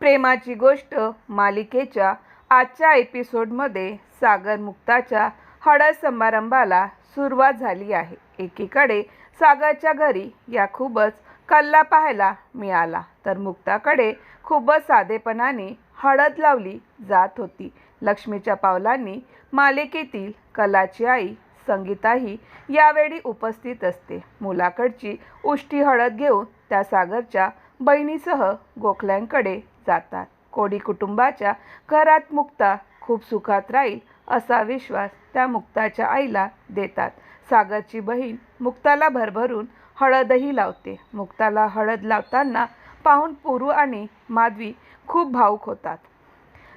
प्रेमाची गोष्ट मालिकेच्या आजच्या एपिसोडमध्ये सागर मुक्ताच्या हळद समारंभाला सुरुवात झाली आहे. एकीकडे सागरच्या घरी या खूपच कल्ला पाहायला मिळाला तर मुक्ताकडे खूपच साधेपणाने हळद लावली जात होती. लक्ष्मीच्या पावलांनी मालिकेतील कलाची आई संगीताही यावेळी उपस्थित असते. मुलाकडची उष्टी हळद घेऊन त्या सागरच्या बहिणीसह गोखल्यांकडे जातात. कोडी कुटुंबाच्या घरात मुक्ता खूप सुखात राहील असा विश्वास त्या मुक्ताच्या आईला देतात. सागरची बहीण मुक्ताला भरभरून हळदही लावते. मुक्ताला हळद लावताना पाहून पुरू आणि माधवी खूप भावुक होतात.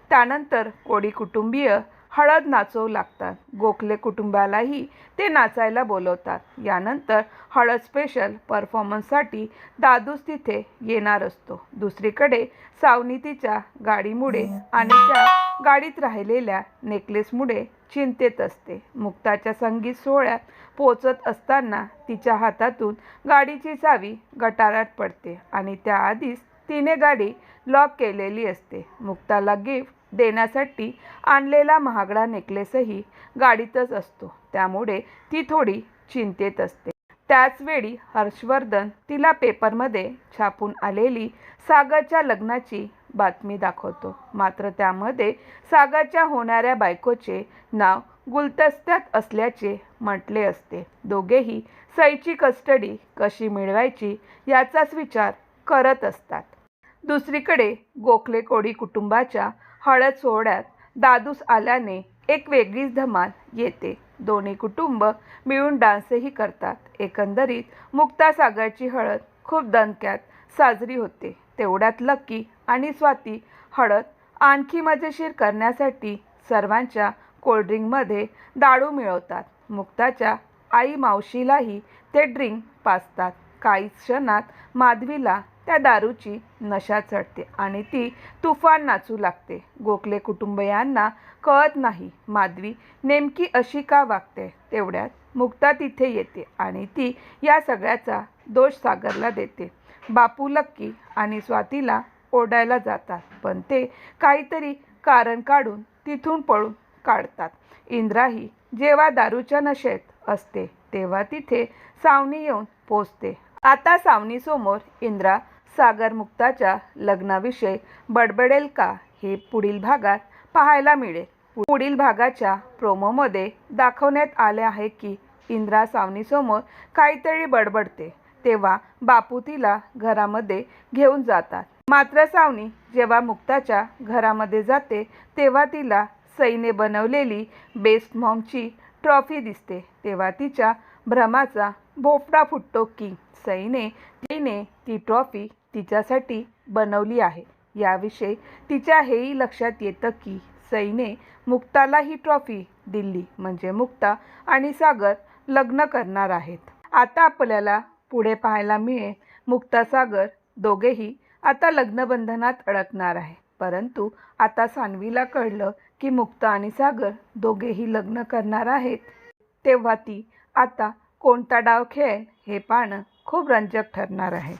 त्यानंतर कोडी कुटुंबीय हळद नाचवू लागतात. गोखले कुटुंबालाही ते नाचायला बोलवतात. यानंतर हळद स्पेशल परफॉर्मन्ससाठी दादूस तिथे येणार असतो. दुसरीकडे सावनी तिच्या गाडीमुळे आणि त्या गाडीत राहिलेल्या नेकलेसमुळे चिंतेत असते. मुक्ताच्या संगीत सोहळ्यात पोचत असताना तिच्या हातातून गाडीची चावी गटारात पडते आणि त्याआधीच तिने गाडी लॉक केलेली असते. मुक्ताला गिफ्ट देण्यासाठी आणलेला महागडा नेकलेसही गाडीतच असतो. त्यामुळे ती थोडी चिंतेत असते. त्याचवेळी हर्षवर्धन तिला पेपरमध्ये छापून आलेली सागरच्या लग्नाची बातमी दाखवतो. मात्र त्यामध्ये सागरच्या होणाऱ्या बायकोचे नाव गुलदस्त्यात असल्याचे म्हटले असते. दोघेही सईची कस्टडी कशी मिळवायची याचाच विचार करत असतात. दुसरीकडे गोखले कोडी कुटुंबाच्या हळद सोहळ्यात दादूस आल्याने एक वेगळीच धमाल येते. दोन्ही कुटुंब मिळून डान्सही करतात. एकंदरीत मुक्ता सागरची हळद खूप दणक्यात साजरी होते. तेवढ्यात लक्की आणि स्वाती हळद आणखी मजेशीर करण्यासाठी सर्वांच्या कोल्ड्रिंकमध्ये दारू मिळवतात. मुक्ताच्या आई मावशीलाही ते ड्रिंक पाजतात. काही क्षणात माधवीला त्या दारूची नशा चढते आणि ती तुफान नाचू लागते. गोखले कुटुंबियांना कळत नाही माधवी नेमकी अशी का वागते? तेवढ्यात मुक्ता तिथे येते आणि ती या सगळ्याचा दोष सागरला देते. बापू लक्की आणि स्वातीला ओढायला जातात पण ते काहीतरी कारण काढून तिथून पळून काढतात. इंद्राही जेव्हा दारूच्या नशेत असते तेव्हा तिथे सावनी येऊन पोचते. आता सावनीसमोर इंद्रा सागर मुक्ताच्या लग्नाविषयी बडबडेल का हे पुढील भागात पाहायला मिळेल. पुढील भागाच्या प्रोमोमध्ये दाखवण्यात आले आहे की इंद्रा सावनीसमोर काहीतरी बडबडते तेव्हा बापू तिला घरामध्ये घेऊन जातात. मात्र सावनी जेव्हा मुक्ताच्या घरामध्ये जाते तेव्हा तिला सईने बनवलेली बेस्ट मॉमची ट्रॉफी दिसते. तेव्हा तिच्या भ्रमाचा भोपडा फुटतो की सईने तिने ती ट्रॉफी तिच्यासाठी बनवली आहे. याविषयी तिच्या हेही लक्षात येतं की सईने मुक्ताला ही ट्रॉफी दिली. म्हणजे मुक्ता आणि सागर लग्न करणार आहेत. आता आपल्याला पुढे पाहायला मिळेल मुक्ता सागर दोघेही आता लग्नबंधनात अडकणार आहे. परंतु आता सान्वीला कळलं की मुक्ता आणि सागर दोघेही लग्न करणार आहेत. तेव्हा ती आता कोणता डाव खेळेल हे पाहणं खूप रंजक ठरणार आहे.